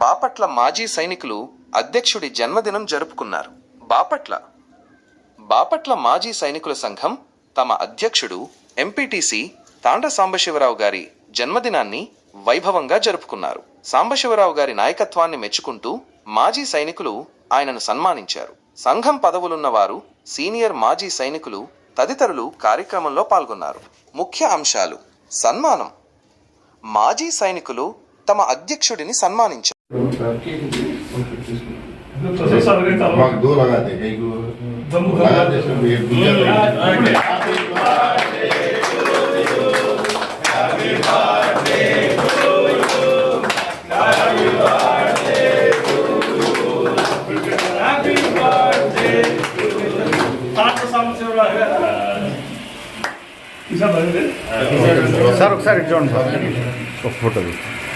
బాపట్ల మాజీ సైనికులు అధ్యక్షుడి జన్మదినం జరుపుకున్నారు. బాపట్ల. బాపట్ల మాజీ సైనికుల సంఘం తమ అధ్యక్షుడు ఎంపీటీసీ తాండ సాంబశివరావు గారి జన్మదినాన్ని వైభవంగా జరుపుకున్నారు. సాంబశివరావు గారి నాయకత్వాన్ని మెచ్చుకుంటూ మాజీ సైనికులు ఆయనను సన్మానించారు. సంఘం పదవులున్న వారు సీనియర్ మాజీ సైనికులు తదితరులు కార్యక్రమంలో పాల్గొన్నారు. ముఖ్య అంశాలు. సన్మానం. మాజీ సైనికులు తమ అధ్యక్షుడిని సన్మానించారు మాకు दो लगा दे एक लगा दे सब एक दूसरा సార్ ఒకసారి ఇటు చూడండి సార్ ఒక ఫోటో తీసి. పని కూడా ఆపుకొని వచ్చారు సార్ ఆ, కోతలు ఆపేసుకుని ఈ కోతకు వచ్చారు. అవునా మరి చెప్పాను కదా అది నీకు. కేక్ కోత. బాగుంది సార్ ఫోటోలు నీట్గా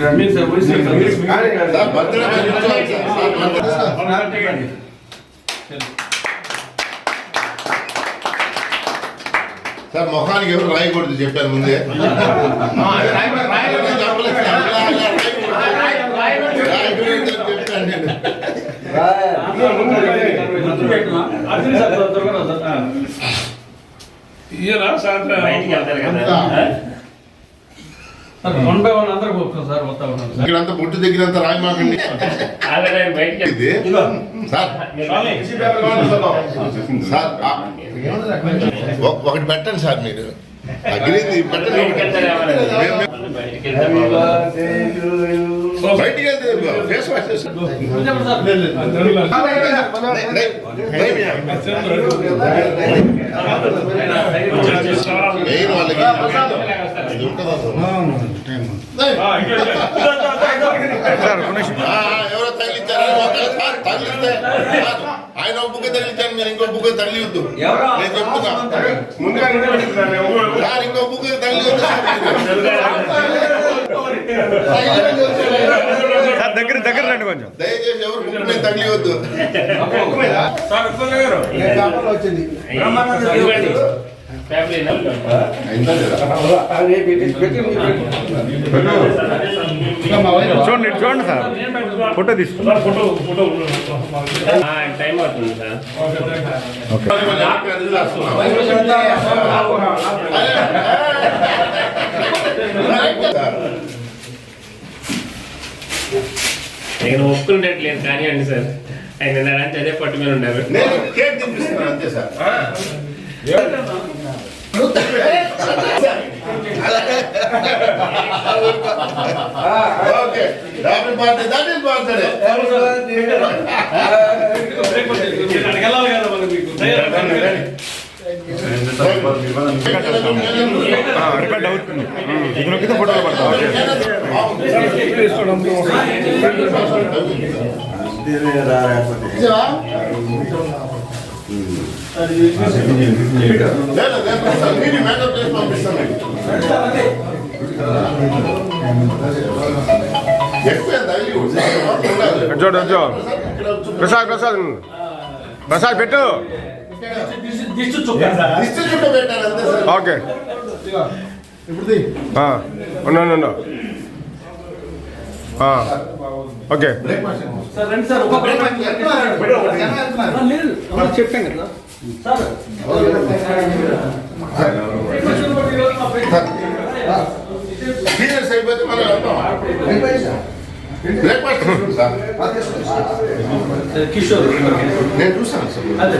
రమేష్ సార్. పోయి సార్ రాయకూడదు చెప్పాను ముందే రాయకూడదు చెప్పలేదు సార్. రాయకూడదు అని చెప్పాను నేను. ఇయ్యరా సాయంత్రం ఇక్కడంతా బొట్టు రాయమాకండి. ఆయన బయటికి ఇది? సార్. సార్. ఒకటి పెట్టండి సార్ మీరు. అగ్రిది పెట్టండి. బయటికి ఎవరు? వెళ్తే ఫేస్ వాష్. మెయిన్ వాళ్ళకి ఇది ఉంటుందా తగిలించారు తగిలిస్తే ఆయన ఒక బుక్క తగిలించాను మీరు ఇంకో బుక్క తగిలివద్దు నేను చెప్తున్నా. సార్ ఇంకో బుక్క తగిలివద్దు సార్ దగ్గర దగ్గర రండి కొంచెం. దయచేసి ఎవరు బుక్ మీద తగిలివద్దు నెంబర్. చూడండి చూడండి సార్. ఫోటో తీసుకుంటాం ఆ, టైం అవుతుంది సార్. నేను ఒప్పుకునేట్లేదు కానీ అండి సార్. ఆయన నిన్నడంటే అదే పట్టు మీద ఉన్నారు నేను కేక్ తినిపిస్తున్నాను అంతే sir. Okay. Happy birthday that is birthday record అవుతుంది ఇది నొక్కితే ఫోటోలు పడతాం ఓకే మీరు మేకప్ చేసి పంపిస్తాను చూడు చూడు ప్రసాద్ ప్రసాద్. ప్రసాద్ పెట్టు. ఓకే. ఆ, ఓకే. సార్ రండి సార్ ఒక లేదు చెప్పాం కదా సార్ సీనియర్స్ అయిపోతే మనం వెళ్తాం. Breakfast sir. కిషోర్. నేను చూస్తాను సార్.